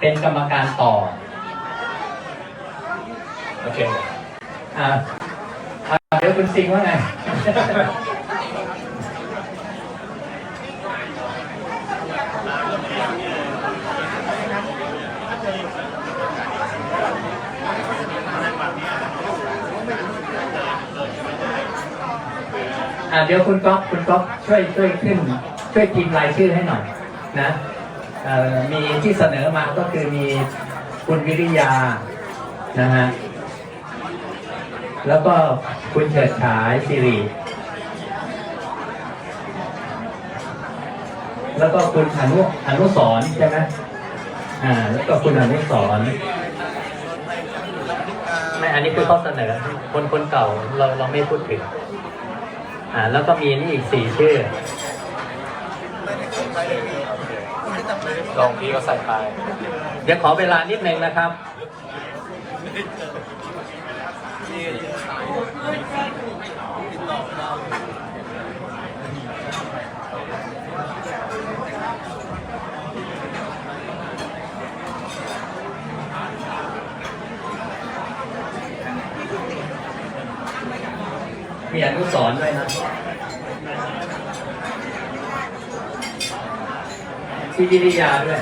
เป็นกรรมการต่อ โอเค อ่าเดี๋ยวคุณซิงว่าไง อ่าเดี๋ยวคุณก๊อฟคุณก๊อฟช่วยช่วยขึ้น ช่วยพิมพ์รายชื่อให้หน่อยนะ มีที่เสนอมาก็คือมีคุณวิริยานะฮะแล้วก็คุณเฉิดฉายสิริแล้วก็คุณอนุอนุสรณ์ใช่ไหมอ่า แล้วก็คุณอนุสรณ์ไม่อันนี้คือข้อเสนอ คนคนเก่าเราเราไม่พูดถึง อ่า แล้วก็มีนี่อีกสี่ชื่อ ลองพี่ก็ใส่ไป เดี๋ยวขอเวลานิดนึงนะครับมีอนุสรด้วยนะ ที่วิทยาด้วย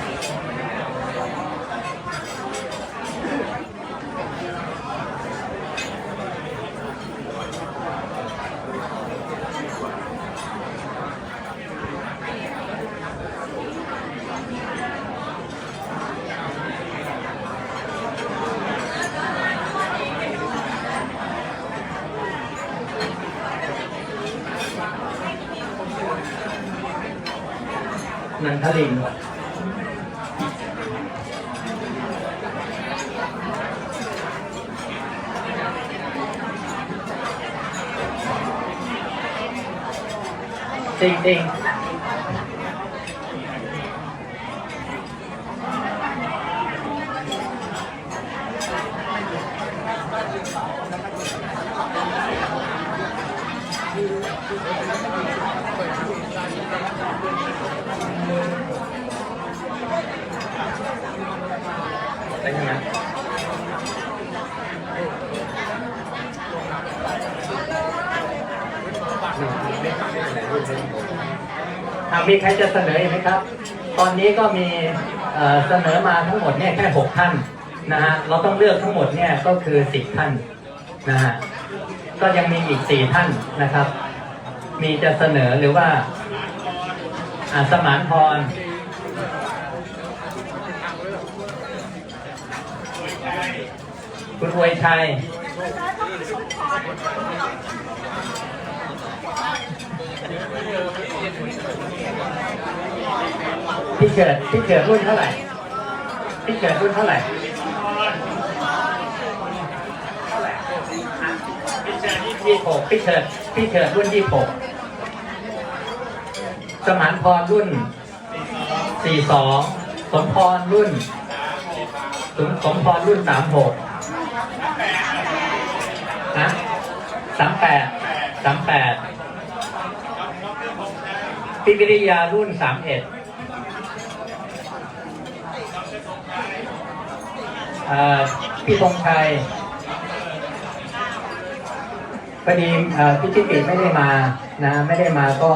นันทลิง จริงจ มทางมีใครจะเสนออีกไหมครับ ตอนนี้ก็มีเสนอมาทั้งหมดเนี่ยแค่หกท่านนะฮะ เราต้องเลือกทั้งหมดเนี่ยก็คือสิบท่านนะฮะ ก็ยังมีอีกสี่ท่านนะครับ มีจะเสนอหรือว่าอ่าสมานพรคุณอวยชัย พี่เกิดพี่เกิดรุ่นเท่าไหร่พี่เกิดรุ่นเท่าไหร่ยี่หกพี่เกิดพี่เกิดรุ่นยี่หกสมานพรรุ่นสี่สองสมพรรุ่นสมสมพรรุ่นสามหกนะสามแปดสามแปด พี่วิริยารุ่นสามเอ็ดพี่ธงชัยพอดีพี่ชิติไม่ได้มานะ ไม่ได้มาก็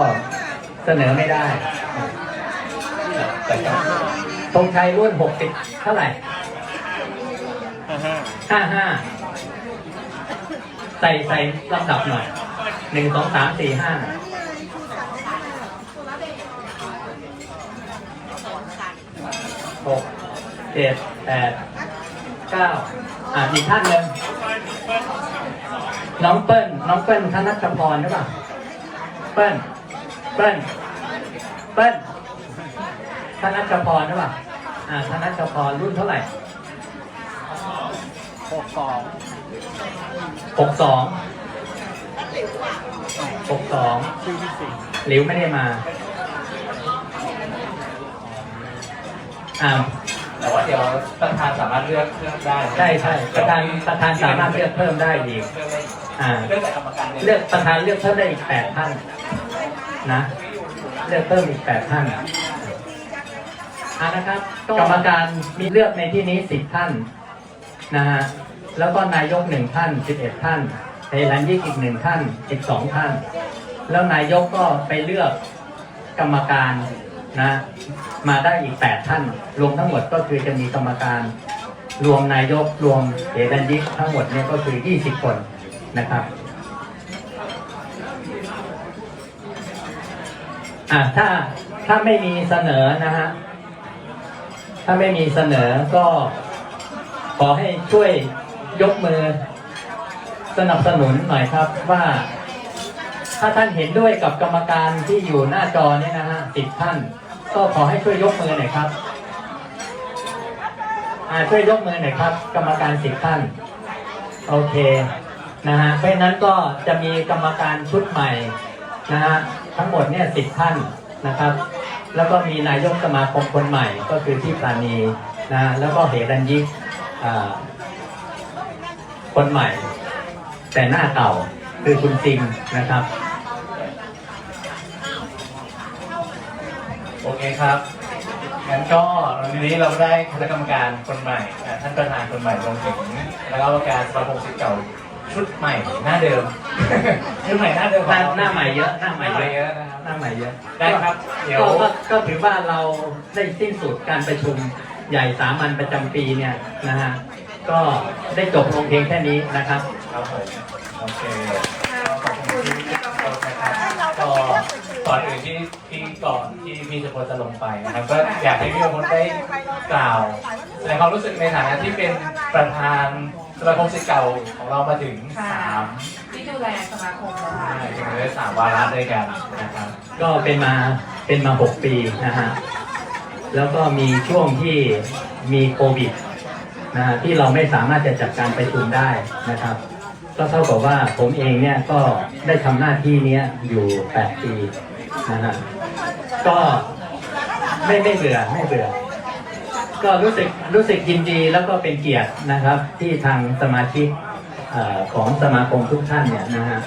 เสนอไม่ได้ธงชัยรุ่นหกสิบเท่าไหร่ห้าห้าใส่ใส่ลำดับหน่อยหนึ่งสองสามสี่ห้า หกเจ็ดแปดเก้าอ่าอีกท่านหนึ่งน้องเปิ้ลน้องเปิ้ลธนัชพรหรือเปล่าเปิ้ลเปิ้ลเปิ้ลธนัชพรหรือเปล่าอ่าธนัชพรรุ่นเท่าไหร่หกสองหกสองหกสองชื่อที่สี่หลิวไม่ได้มา อ่าแต่ว่าเดี๋ยวประธานสามารถเลือกเลือกได้ใช่ใช่ประธานประธานสามารถเลือกเพิ่มได้อีก เลือกได้อ่า เลือกแต่กรรมการเนี่ยเลือกประธานเลือกเพิ่มได้อีกแปดท่านนะ เลือกเพิ่มอีกแปดท่านอ่านะครับ กรรมการมีเลือกในที่นี้สิบท่านนะฮะแล้วก็นายกหนึ่งท่านสิบเอ็ดท่านเฮลันยิกอีกหนึ่งท่านสิบสองท่าน แล้วนายกก็ไปเลือกกรรมการ นะ มาได้อีกแปดท่าน รวมทั้งหมดก็คือจะมีกรรมการ รวมนายกรวมเฮลันยิกทั้งหมดเนี่ยก็คือยี่สิบคนนะครับอะถ้าถ้าไม่มีเสนอนะฮะถ้าไม่มีเสนอก็ขอให้ช่วยยกมือสนับสนุนหน่อยครับว่า ถ้าท่านเห็นด้วยกับกรรมการที่อยู่หน้าจอเนี่ยนะฮะสิบท่าน ก็ขอให้ช่วยยกมือหน่อยครับอ่าช่วยยกมือหน่อยครับ กรรมการสิบท่าน โอเคนะฮะเพราะนั้นก็จะมีกรรมการชุดใหม่นะฮะทั้งหมดเนี่ยสิบท่านนะครับ แล้วก็มีนายกสมาคมคนใหม่ก็คือที่ปราณีนะแล้วก็เหรัญยิกคนใหม่ แต่หน้าเก่าคือคุณซิงนะครับ โอ เคครับงั้นก็วันนี้เราได้คณะกรรมการคนใหม่อะท่านประธานคนใหม่รวมถึงคณะกรรมการสมาคมศิษย์เก่าชุดใหม่หน้าเดิม ชุดใหม่หน้าเดิมหน้าหน้าใหม่เยอะหน้าใหม่ใหม่เยเยอะอะนะครับ หน้าใหม่เยอะได้ครับเดี๋ยว ก็ก็ก็ถือว่าเราได้สิ้นสุดการประชุมใหญ่สามัญประจำปีเนี่ยนะฮะก็ได้จบลงเพียงแค่นี้นะครับ ครับผมโอเคก็ขอบคุณที่โอเคครับก็ ก่อนอื่นที่ที่ก่อนที่พี่จะพลจะลงไปนะครับ ก็อยากให้พี่พลได้กล่าวแสดงความรู้สึกในฐานะที่เป็นประธานสมาคมศิษย์เก่าของเรามาถึงสามที่ดูแลสมาคมนะใช่คะถึงได้สามวาระด้วยกันนะครับ ก็เป็นมาเป็นมาหกปีนะฮะแล้วก็มีช่วงที่มีโควิดนะฮะที่เราไม่สามารถจะจัดการประชุมได้นะครับก็เท่ากับว่าผมเองเนี่ยก็ได้ทำหน้าที่เนี้ยอยู่แปดปี นะฮะก็ไม่ไม่เบื่อไม่เบื่อ ก็รู้สึกรู้สึกยินดีแล้วก็เป็นเกียรตินะครับ ที่ทางสมาชิกเอ่อของสมาคมทุกท่านเนี่ยนะฮะ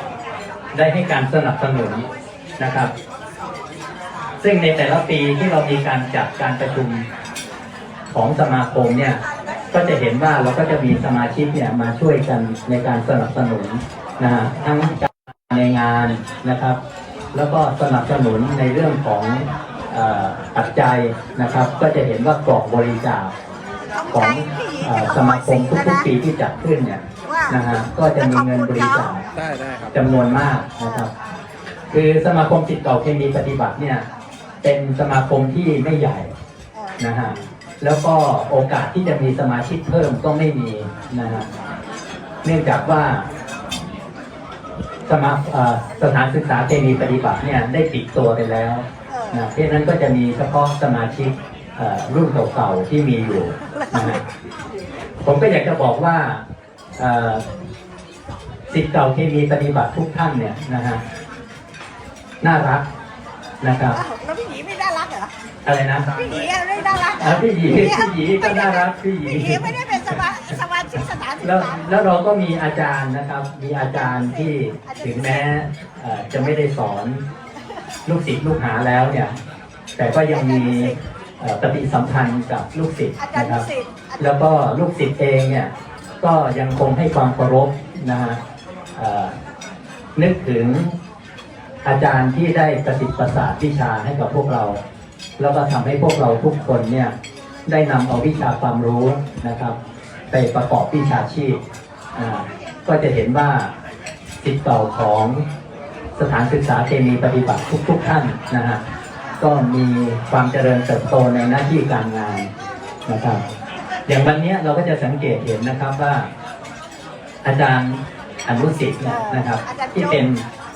ได้ให้การสนับสนุนนะครับ ซึ่งในแต่ละปีที่เรามีการจัดการประชุมของสมาคมเนี่ยก็จะเห็นว่าเราก็จะมีสมาชิกเนี่ยมาช่วยกันในการสนับสนุนนะฮะทั้งการในงานนะครับ แล้วก็สนับสนุนในเรื่องของเอ่อปัจจัยนะครับ ก็จะเห็นว่ากล่องบริจาคของเอ่อสมาคมทุกๆปีที่จัดขึ้นเนี่ยนะฮะก็จะมีเงินบริจาคได้ได้ครับจำนวนมากนะครับ คือสมาคมจิตเก่าเคมีปฏิบัติเนี่ยเป็นสมาคมที่ไม่ใหญ่นะฮะแล้วก็โอกาสที่จะมีสมาชิกเพิ่มก็ไม่มีนะฮะเนื่องจากว่า สมาเอ่อสถานศึกษาเคมีปฏิบัติเนี่ยได้ปิดตัวไปแล้วนะเพราะฉะนั้นก็จะมีเฉพาะสมาชิกเอ่อรุ่นเก่าๆที่มีอยู่นะฮะผมก็อยากจะบอกว่าเอ่อสิทธิ์เก่าที่มีปฏิบัติทุกท่านเนี่ยนะฮะน่ารักนะครับอ้าวแล้วพี่หยีไม่น่ารักเหรออะไรนะพี่หยีไม่น่ารักเหรอะอพี่หยีพี่หยีก็น่ารักพี่หยีพี่หยีไม่ได้เป็นสมาสมา ชิกสถานศึกแล้วษาแล้วเราก็มีอาจารย์นะครับ มีอาจารย์ที่ถึงแม้เอ่อจะไม่ได้สอนลูกศิษย์ลูกหาแล้วเนี่ย แต่ก็ยังมีเอ่อปฏิสัมพันธ์กับลูกศิษย์อาจารย์นะคดุรับ สิตแล้วก็ลูกศิษย์เองเนี่ยก็ยังคงให้ความเคารพนะฮะเอ่อนึกถึงอาจารย์ที่ได้ประสิทธิ์ประสาทวิชาให้กับพวกเรา แล้วก็ทำให้พวกเราทุกคนเนี่ยได้นำเอาวิชาความรู้นะครับ ไปประกอบวิชาชีพอ่าก็จะเห็นว่าสิทธิ์เก่าของสถานศึกษาเคมีปฏิบัติทุก ๆ ท่านนะฮะก็มีความเจริญเติบโตในหน้าที่การงานนะครับ อย่างวันเนี้ยเราก็จะสังเกตเห็นนะครับว่า อาจารย์อนุสิทธิ์เนี่ยนะครับ ที่เป็น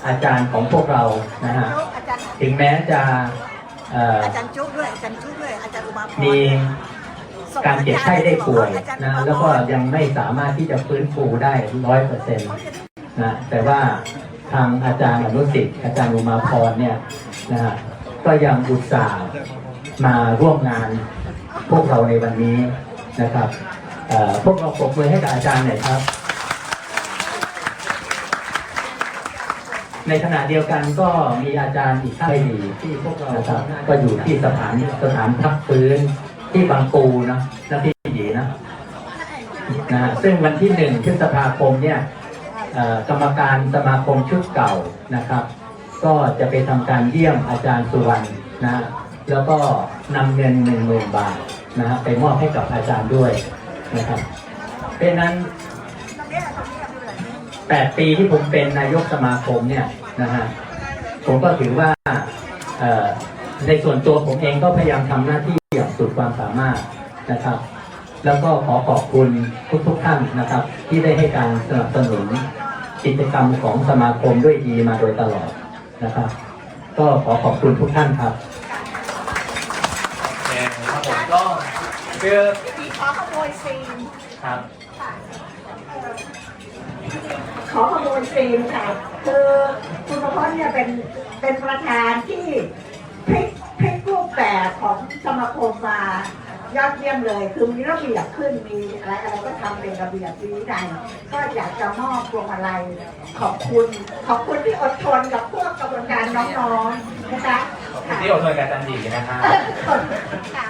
อาจารย์ของพวกเรานะฮะอาจารย์ถึงแม้จะเอ่ออาจารย์จุ๊บด้วยอาจารย์จุ๊บด้วยอาจารย์อุมาพรมีส่ง การเจ็บไข้ได้ป่วยนะแล้วก็ยังไม่สามารถที่จะฟื้นฟูได้ร้อยเปอร์เซ็นต์นะแต่ว่าทางอาจารย์อนุสิทธิ์อาจารย์อุมาพรเนี่ยนะฮะก็ยังอุตส่าห์มาร่วมงานพวกเราในวันนี้นะครับพวกเราปรบมือให้กับอาจารย์หน่อยครับ ในขณะเดียวกันก็มีอาจารย์อีกท่านไม่ดีที่พวกเราครับก็อยู่ที่สถานสถานพักฟื้น ที่บางปูนะนะพี่หยีนะนะฮะซึ่งวันที่หนึ่งพฤษภาคมเนี่ยกรรมการสมาคมชุดเก่านะครับ ก็จะไปทำการเยี่ยมอาจารย์สุวรรณนะแล้วก็นำเงินหนึ่งหมื่นบาทนะฮะไปมอบให้กับอาจารย์ด้วยนะครับเป็นนั้นแปดปีที่ผมเป็นนายกสมาคมเนี่ยนะฮะผมก็ถือว่าเอ่อ ในส่วนตัวผมเองก็พยายามทำหน้าที่อย่างสุดความสามารถนะครับ แล้วก็ขอขอบคุณทุกๆท่านนะครับ ที่ได้ให้การสนับสนุนกิจกรรมของสมาคมด้วยดีมาโดยตลอดนะครับ ก็ขอขอบคุณทุกท่านครับโอเคครับผมก็เพื่อพี่ขอขโมยซีนครับขอขโมยซีนค่ะคือคุณประพจน์เนี่ยเป็นเป็นประธานที่ พลิกพลิกรูปแบบของสมาคมมายอดเยี่ยมเลย คือมีระเบียบขึ้นมีอะไรอะไรก็ทำเป็นระเบียบดีวินัยก็อยากจะมอบพวงมาลัยขอบคุณ ขอบคุณที่อดทนกับพวกกระบวนการน้องๆนะคะขอบคุณที่อดทนกับอาจารย์หยีนะครับค่ะ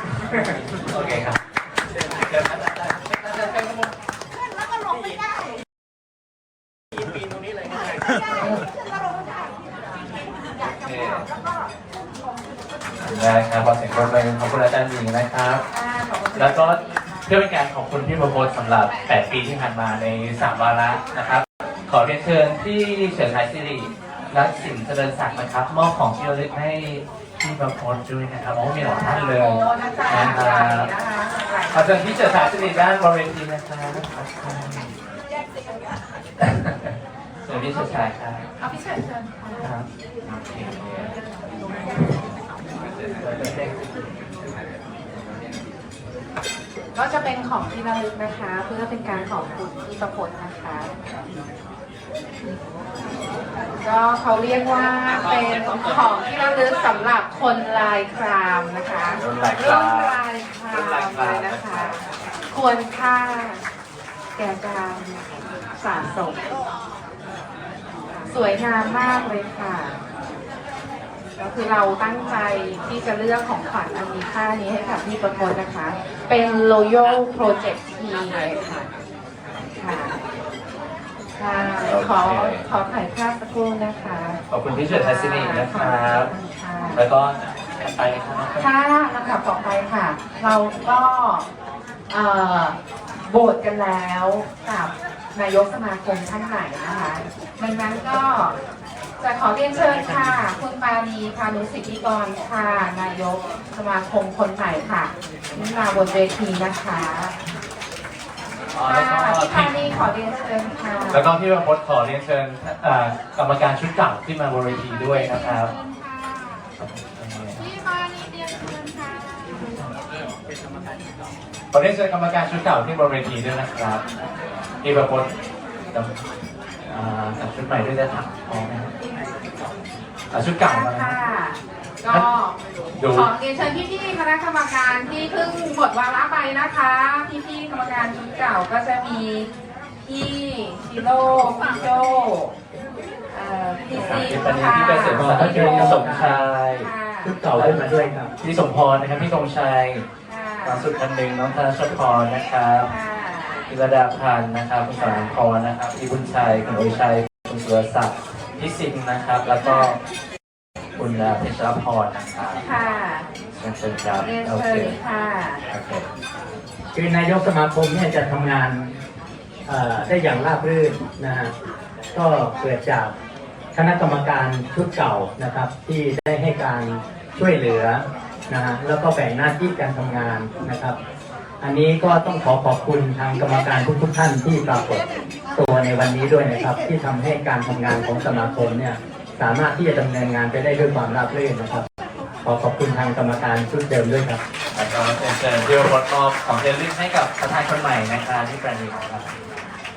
โอเคครับ ครับขอเสียงปรบมือขอบคุณอาจารย์หญิงนะครับ แล้วก็เพื่อเป็นการขอบคุณพี่ประโมทสำหรับ 8 ปีที่ผ่านมาใน 3 วาระนะครับ ขอเรียนเชิญที่เฉิดไทยสิริรัตน์สินเจริญศักดิ์นะครับ มอบของที่ระลึกให้พี่ประโมทด้วยนะครับโอ้มีหลายท่านเลยโอ้นะจ๊ะนะครับนะคะขอเชิญที่เฉิดไทยสิริด้านบริเวณทีนะครับเชิญพี่เฉิดชัยครับเอาพี่เชิญเชิญค่ะครับโอเค ก็จะเป็นของที่ระลึกนะคะ เพื่อเป็นการขอบคุณพี่ประพจน์นะคะ ก็เขาเรียกว่าเป็นของที่ระลึกสำหรับคนลายครามนะคะรุ่นลายครุ่รามนลายครามเลยนะคะ ควรค่าแก่การสะสม สวยงามมากเลยค่ะ ก็คือเราตั้งใจที่จะเลือกของขวัญอันมีค่านี้ให้กับพี่ประพจน์นะคะ เป็น Royal Project T เลยค่ะค่ะค่ะขอขอถ่ายภาพสักครู่นะคะขอบคุณพี่เฉิดไทยสิรินะครับค่ะแล้วก็ถัดไปครับค่ะลำดับต่อไปค่ะ เราก็เอ่อโบสกันแล้วกับนายกสมาคมท่านไหนนะคะ ดังนั้นก็ จะขอเรียนเชิญค่ะ คุณปานีพานุสิทธิกรค่ะ นายกสมาคมคนใหม่ค่ะนี่มาบนเวทีนะคะอ๋อค่ะแล้วก็พี่ปาพี่นีขอเรียนเชิญค่ะแล้วก็พี่ประพจน์ขอเรียนเชิญเอ่อกรรมการชุดเก่าที่มาบนเวทีด้วยนะครับ พี่ปานีเรียนเชิญค่ะขอเรียนเชิญกรรมการชุดเก่าที่บนเวทีด้วยนะครับพี่ประพจน์กับอ่ากับชุดใหม่ด้วยจะถักพร้อมนะครับ อ่าชุดเก่ามานะค่ะ ก็ดูขอเรียนเชิญพี่ๆคณะกรรมการที่เพิ่งหมดวาระไปนะคะ พี่ๆกรรมการชุดเก่าก็จะมีพี่ชิโร่พี่โจเอ่อพี่ซีพี่ปณิธพี่เกษมศักดิ์พี่สมชายค่ะชุดเก่าขึ้นมาด้วยครับ พี่สมพรนะครับพี่ธงชัยค่ะน้องสุดคันหนึ่งน้องธนชพรนะครับค่ะพิรดาพันธ์นะครับคุณสารพรนะครับพี่บุญชัยคุณโอชัยคุณสุรศักดิ์ พี่ซิงนะครับ แล้วก็คุณเพชรพรนะครับค่ะเชิญเชิญครับเรียนโอเชิเคญค่ะ โอเคคือนายกสมาคมเนี่ยจะทำงานเอ่อได้อย่างราบรื่นนะฮะก็เกิดจากคณะกรรมการชุดเก่านะครับ ที่ได้ให้การช่วยเหลือนะฮะแล้วก็แบ่งหน้าที่การทำงานนะครับ อันนี้ก็ต้องขอขอบคุณทางกรรมการทุกๆท่านที่ปรากฏตัวในวันนี้ด้วยนะครับ ที่ทำให้การทำงานของสมาคมเนี่ยสามารถที่จะดำเนินงานไปได้ด้วยความราบรื่นนะครับ ขอขอบคุณทางกรรมการชุดเดิมด้วยครับแล้วก็เชิญเชิญพี่รพจน์มอบของเจลลี่ให้กับประธานคนใหม่นะครับที่ประณีนะครับ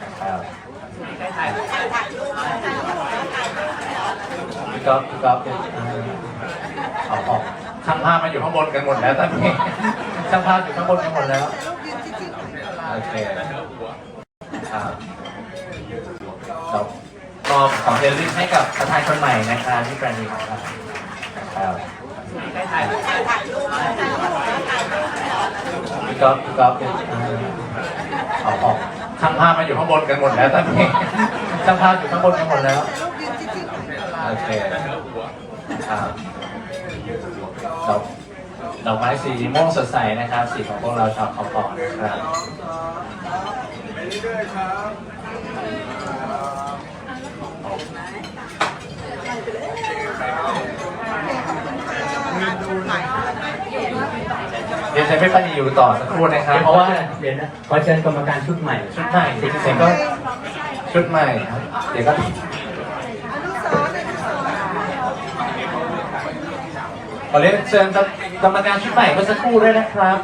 นะครับพี่ก๊อฟพี่ก๊อฟเอาออกช่างภาพมาอยู่ข้างบนกันหมดแล้วตอนนี้ ช่างภาพอยู่ข้างบนกันหมดแล้วโอเคครับเรามอบของเดลิให้กับประธานคนใหม่นะครับที่แประณีครับครับพี่ก๊อฟพี่ก๊อฟเป็นเอาออกช่างภาพมาอยู่ข้างบนกันหมดแล้วตอนนี้ช่างภาพอยู่ข้างบนกันหมดแล้วโอเคครับดอก ดอกไม้สีม่วงสดใสนะครับ สีของพวกเราชาวเขาปอนะครับเดี๋ยวใช้ไม่ปนีอยู่ต่อสักครู่นะครับ เพราะว่าเดี๋ยวนะขอเชิญกรรมการชุดใหม่ ชุดใหม่เด็กก็ชุดใหม่ครับ เดี๋ยวก็ขอเรียนเชิญ กรรมการชุดใหม่เมื่อสักครู่ด้วยนะครับ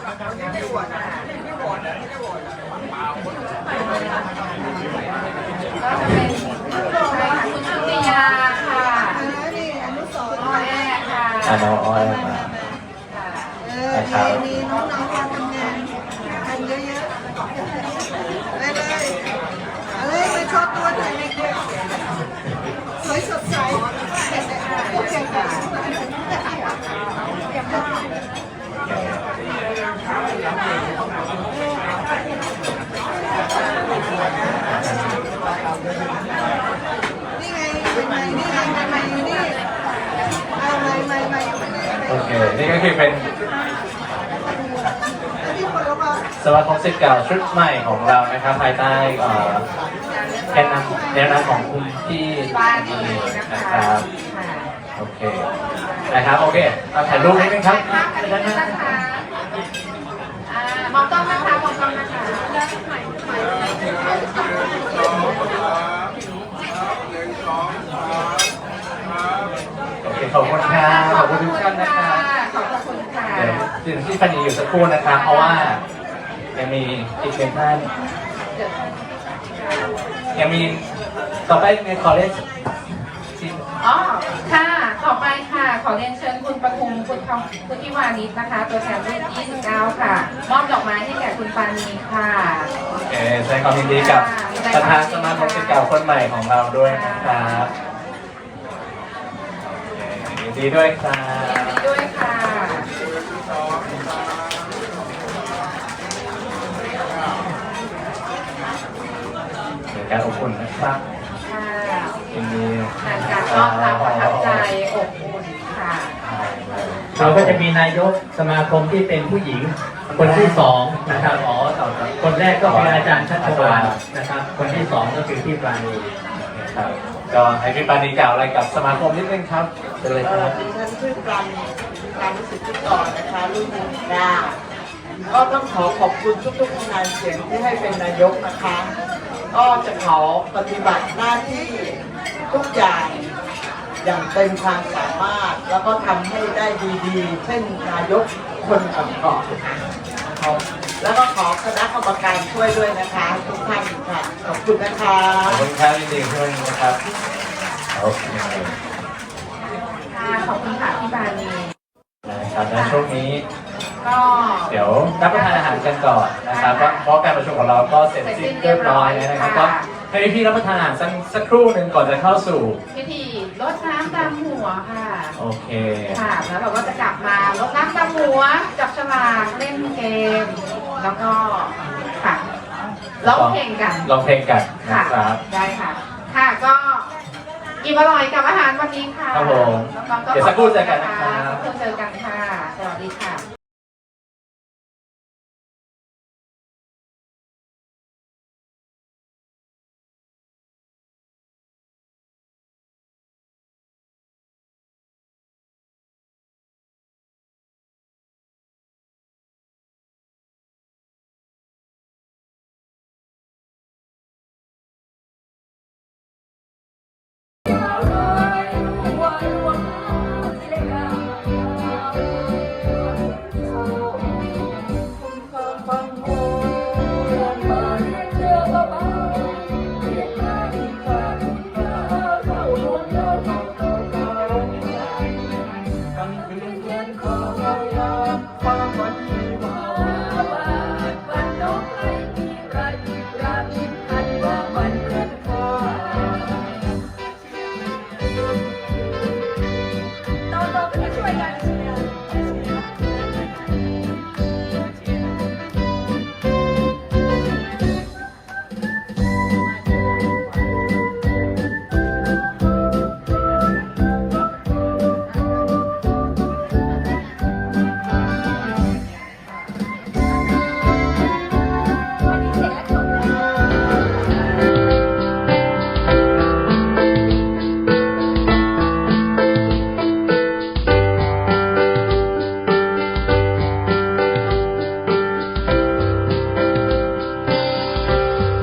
ก็จะเป็นใช่ค่ะคุณชุติยาค่ะพ่อแม่ค่ะอ่าน้องอ้อยมา เออดีดีน้องๆมาทำงานทำเยอะๆได้เลยเอาเลยไปชอบตัวหน่อยสวยสดใสโอเคค่ะ นี่ไงใหม่ๆนี่ไงใหม่ๆอยู่นี่เอาใหม่ๆใหม่ๆอยู่นี่ โอนี่ก็คือเป็นสมาคมศิษย์เก่าชุดใหม่ของเรานะครับภายใต้เอ่อแกนนำแนวนำของคุณพี่ปานีนะนะครับโอเคนะครับโอเคเอาถ่ายรูปนิดนึงครับมองกล้องนะคะมองกล้องนะคะโอเคขอบคุณครับขอบคุณทุกท่านนะครับ ถึงที่ปณีอยู่สักครู่นะครับเพราะว่ายังมีอีกหนึ่งท่านยังมีต่อไปในขอเล่นที่อ๋อ ค่ะ ต่อไปค่ะ ขอเรียนเชิญคุณประทุมคุณทองคุณทิวานิชนะคะ ตัวแทนรุ่น29 ค่ะ มอบดอกไม้ให้แก่คุณปานีค่ะโอเคแสดงความยินดีกับประธานสมาคมศิษย์เก่าคนใหม่ของเราด้วยนะครับโอเคยินดีด้วยครัยินบ การอบอุ่นนะครับค่ะยินดีงานการต้อนรับประทับใจอบอุ่นค่ะเราก็จะมีนายกสมาคมที่เป็นผู้หญิง คนที่สองนะครับอ๋อต่อจากคนแรกก็เป็นอาจารย์ชัชวานนะครับ คนที่สองก็คือพี่ปราณีครับก็ให้พี่ปานีกล่าวอะไรกับสมาคมนิดนึงครับเชิญเลยคเอ่อรับดิฉันชื่อปรันการรู้สึกที่ก่อนนะคะรุ่นดาก็ต้องขอขอบคุณทุกๆคะแนนเสียงที่ให้เป็นนายกนะคะ ก็จะขอปฏิบัติหน้าที่ทุกอย่างอย่างเต็มความสามารถ แล้วก็ทำให้ได้ดีๆ เช่นนายกคนก่อนๆค่ะแล้วก็ขอคณะกรรมการช่วยด้วยนะคะทุกท่านค่ะขอบคุณนะคะขอบคุณครับยินดีด้วยนะครับโอเคค่ะขอบคุณค่ะพี่ปานี ครับในช่วงนี้ ก็เดี๋ยวรับประทานอาหารกันก่อนนะครับเพราะเพราะการประชุมของเราก็เสร็จสิ้นเรียบร้อยแล้วนะครับก็ให้พี่ๆรับประทานอาหารสักสักครู่หนึ่งก่อนจะเข้าสู่ พิธีรดน้ำดำหัวค่ะ โอเคค่ะ แล้วเราก็จะกลับมารดน้ำดำหัว จับฉลากเล่นเกม แล้วก็ค่ะร้องเพลงกัน ลองเพลงกันนะค่ะ ครับ ได้ค่ะ ค่ะก็ อิ่มอร่อยกับอาหารวันนี้ค่ะครับผมน้องๆเดี๋ยวสักครู่เจอกันนะครับ สักครู่เจอกันค่ะ สวัสดีค่ะ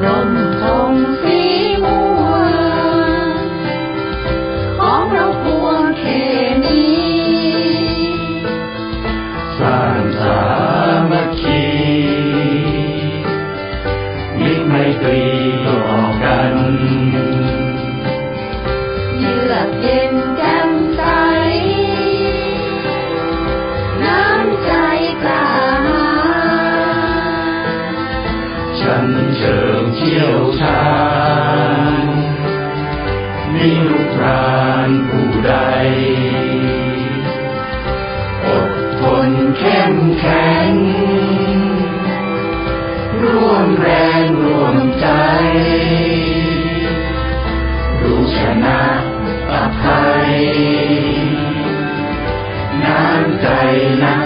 from แรงรวมใจ รู้ชนะอภัยน้ำใจน้ำ